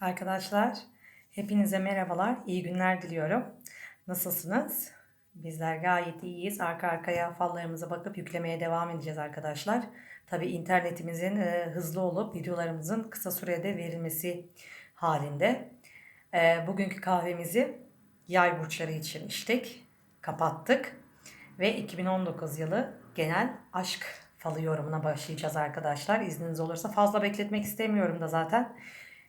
Arkadaşlar, hepinize merhabalar, iyi günler diliyorum. Nasılsınız? Bizler gayet iyiyiz. Arka arkaya fallarımıza bakıp yüklemeye devam edeceğiz arkadaşlar. Tabi internetimizin e, hızlı olup videolarımızın kısa sürede verilmesi halinde. E, bugünkü kahvemizi yay burçları için içtik, kapattık. Ve 2019 yılı genel aşk falı yorumuna başlayacağız arkadaşlar. İzniniz olursa fazla bekletmek istemiyorum da zaten.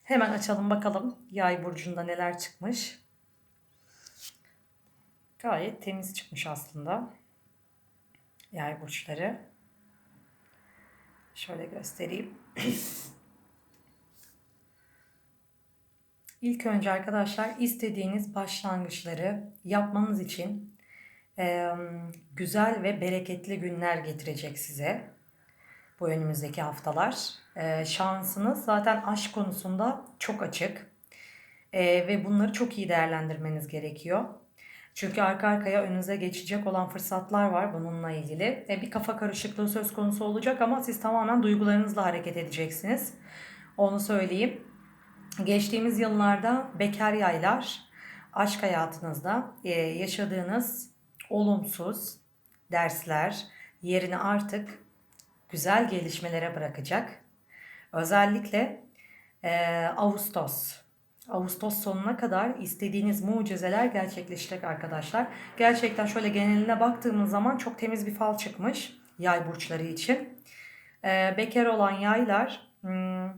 Hemen açalım bakalım yay burcunda neler çıkmış. Gayet temiz çıkmış aslında. Yay burçları. Şöyle göstereyim. İlk önce arkadaşlar istediğiniz başlangıçları yapmanız için e, güzel ve bereketli günler getirecek size bu önümüzdeki haftalar. E, şansınız zaten aşk konusunda çok açık e, ve bunları çok iyi değerlendirmeniz gerekiyor. Çünkü arka arkaya önünüze geçecek olan fırsatlar var bununla ilgili. E, bir kafa karışıklığı söz konusu olacak ama siz tamamen duygularınızla hareket edeceksiniz. Onu söyleyeyim. Geçtiğimiz yıllarda bekar yaylar aşk hayatınızda e, yaşadığınız olumsuz dersler yerini artık güzel gelişmelere bırakacak. Özellikle e, Ağustos. Ağustos sonuna kadar istediğiniz mucizeler gerçekleşecek arkadaşlar. Gerçekten şöyle geneline baktığımız zaman çok temiz bir fal çıkmış yay burçları için. E, bekar olan yaylar hmm,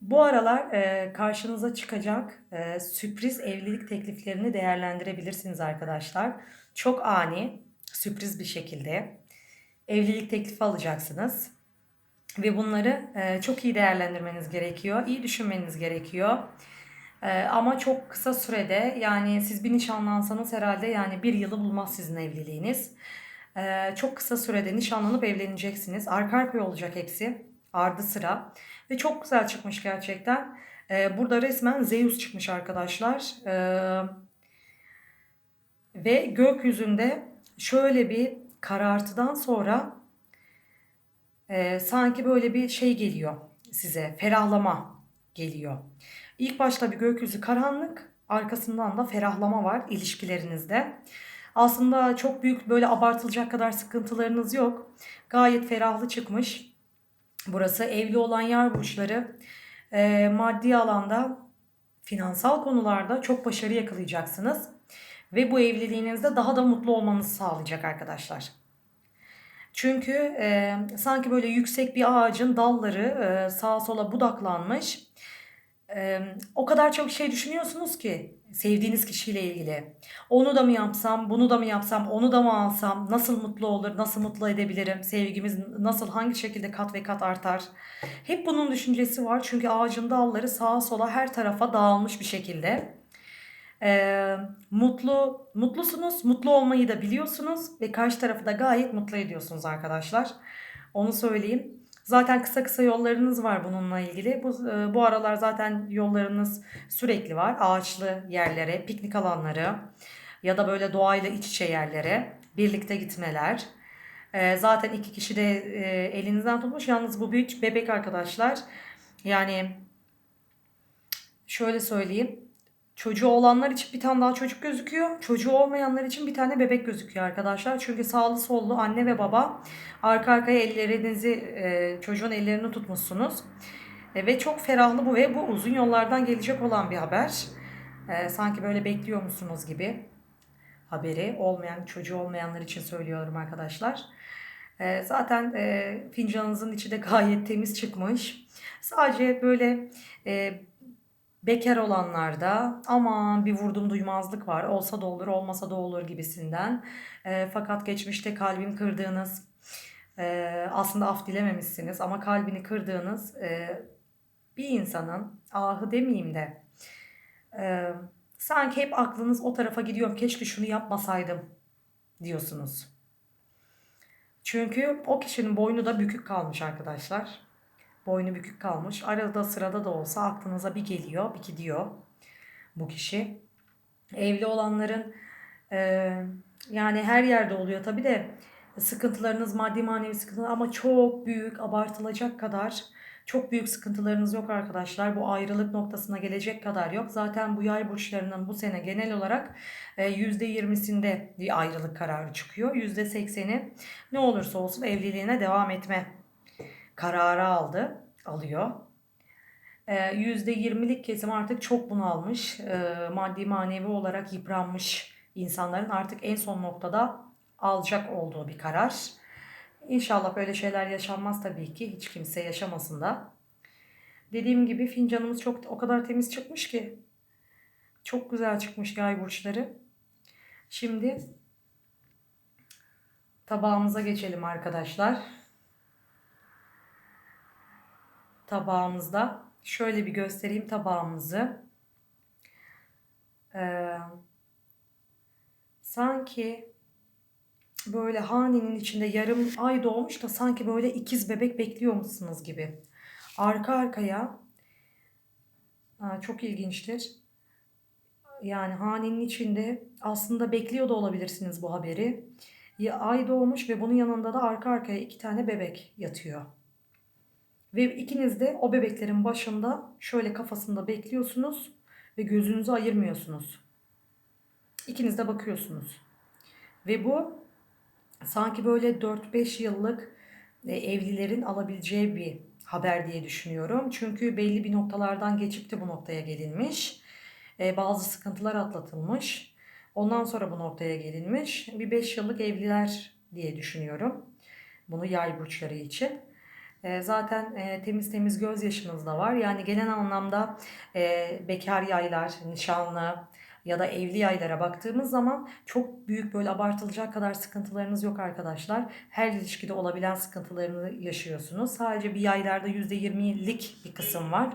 bu aralar e, karşınıza çıkacak e, sürpriz evlilik tekliflerini değerlendirebilirsiniz arkadaşlar. Çok ani, sürpriz bir şekilde evlilik teklifi alacaksınız. Ve bunları e, çok iyi değerlendirmeniz gerekiyor. iyi düşünmeniz gerekiyor. E, ama çok kısa sürede yani siz bir nişanlansanız herhalde yani bir yılı bulmaz sizin evliliğiniz. E, çok kısa sürede nişanlanıp evleneceksiniz. Arka arkaya olacak hepsi. Ardı sıra. Ve çok güzel çıkmış gerçekten. E, burada resmen Zeus çıkmış arkadaşlar. E, ve gökyüzünde şöyle bir karartıdan sonra e, sanki böyle bir şey geliyor size. Ferahlama geliyor. İlk başta bir gökyüzü karanlık, arkasından da ferahlama var ilişkilerinizde. Aslında çok büyük böyle abartılacak kadar sıkıntılarınız yok. Gayet ferahlı çıkmış. Burası evli olan yer burçları e, maddi alanda, finansal konularda çok başarı yakalayacaksınız. Ve bu evliliğinizde daha da mutlu olmanızı sağlayacak arkadaşlar. Çünkü e, sanki böyle yüksek bir ağacın dalları e, sağa sola budaklanmış. E, o kadar çok şey düşünüyorsunuz ki sevdiğiniz kişiyle ilgili. Onu da mı yapsam, bunu da mı yapsam, onu da mı alsam, nasıl mutlu olur, nasıl mutlu edebilirim, sevgimiz nasıl, hangi şekilde kat ve kat artar. Hep bunun düşüncesi var çünkü ağacın dalları sağa sola her tarafa dağılmış bir şekilde. Ee, mutlu mutlusunuz, mutlu olmayı da biliyorsunuz ve karşı tarafı da gayet mutlu ediyorsunuz arkadaşlar. Onu söyleyeyim. Zaten kısa kısa yollarınız var bununla ilgili. Bu, e, bu aralar zaten yollarınız sürekli var. Ağaçlı yerlere, piknik alanları ya da böyle doğayla iç içe yerlere birlikte gitmeler. E, zaten iki kişi de e, elinizden tutmuş. Yalnız bu büyük bebek arkadaşlar. Yani şöyle söyleyeyim. Çocuğu olanlar için bir tane daha çocuk gözüküyor. Çocuğu olmayanlar için bir tane bebek gözüküyor arkadaşlar. Çünkü sağlı sollu anne ve baba arka arkaya ellerinizi e, çocuğun ellerini tutmuşsunuz. E, ve çok ferahlı bu ve bu uzun yollardan gelecek olan bir haber. E, sanki böyle bekliyor musunuz gibi haberi olmayan çocuğu olmayanlar için söylüyorum arkadaşlar. Zaten fincanınızın içi de gayet temiz çıkmış. Sadece böyle Bekar olanlarda aman bir vurdum duymazlık var. Olsa da olur, olmasa da olur gibisinden. E, fakat geçmişte kalbim kırdığınız, e, aslında af dilememişsiniz ama kalbini kırdığınız e, bir insanın, ahı demeyeyim de, e, sanki hep aklınız o tarafa gidiyor. Keşke şunu yapmasaydım diyorsunuz. Çünkü o kişinin boynu da bükük kalmış arkadaşlar boynu bükük kalmış. Arada sırada da olsa aklınıza bir geliyor, bir gidiyor bu kişi. Evli olanların e, yani her yerde oluyor tabi de sıkıntılarınız maddi manevi sıkıntılar ama çok büyük abartılacak kadar Çok büyük sıkıntılarınız yok arkadaşlar. Bu ayrılık noktasına gelecek kadar yok. Zaten bu yay burçlarının bu sene genel olarak e, %20'sinde bir ayrılık kararı çıkıyor. %80'i ne olursa olsun evliliğine devam etme kararı aldı, alıyor. E, %20'lik kesim artık çok bunalmış, e, maddi manevi olarak yıpranmış insanların artık en son noktada alacak olduğu bir karar. İnşallah böyle şeyler yaşanmaz tabii ki. Hiç kimse yaşamasın da. Dediğim gibi fincanımız çok o kadar temiz çıkmış ki. Çok güzel çıkmış yay burçları. Şimdi tabağımıza geçelim arkadaşlar. Tabağımızda şöyle bir göstereyim tabağımızı. Ee, sanki böyle hanenin içinde yarım ay doğmuş da sanki böyle ikiz bebek bekliyor musunuz gibi. Arka arkaya çok ilginçtir. Yani hanenin içinde aslında bekliyor da olabilirsiniz bu haberi. Ay doğmuş ve bunun yanında da arka arkaya iki tane bebek yatıyor. Ve ikiniz de o bebeklerin başında şöyle kafasında bekliyorsunuz ve gözünüzü ayırmıyorsunuz. İkiniz de bakıyorsunuz. Ve bu sanki böyle 4-5 yıllık e, evlilerin alabileceği bir haber diye düşünüyorum. Çünkü belli bir noktalardan geçip de bu noktaya gelinmiş. E, bazı sıkıntılar atlatılmış. Ondan sonra bu noktaya gelinmiş. Bir 5 yıllık evliler diye düşünüyorum. Bunu yay burçları için. E, zaten e, temiz temiz gözyaşınız da var. Yani genel anlamda e, bekar yaylar, nişanlı ya da evli yaylara baktığımız zaman çok büyük böyle abartılacak kadar sıkıntılarınız yok arkadaşlar. Her ilişkide olabilen sıkıntılarını yaşıyorsunuz. Sadece bir yaylarda %20'lik bir kısım var.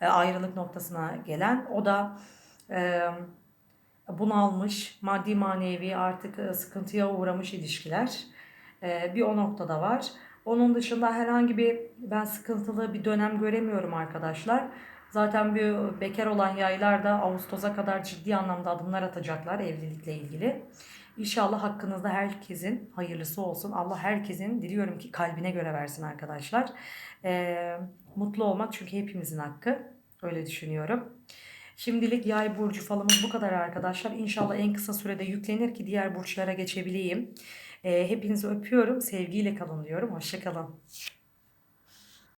E, ayrılık noktasına gelen. O da bunalmış, maddi manevi artık sıkıntıya uğramış ilişkiler. Bir o noktada var. Onun dışında herhangi bir ben sıkıntılı bir dönem göremiyorum arkadaşlar. Zaten bir bekar olan yaylar da Ağustos'a kadar ciddi anlamda adımlar atacaklar evlilikle ilgili. İnşallah hakkınızda herkesin hayırlısı olsun. Allah herkesin diliyorum ki kalbine göre versin arkadaşlar. Ee, mutlu olmak çünkü hepimizin hakkı. Öyle düşünüyorum. Şimdilik yay burcu falımız bu kadar arkadaşlar. İnşallah en kısa sürede yüklenir ki diğer burçlara geçebileyim. Ee, hepinizi öpüyorum. Sevgiyle kalın diyorum. Hoşçakalın.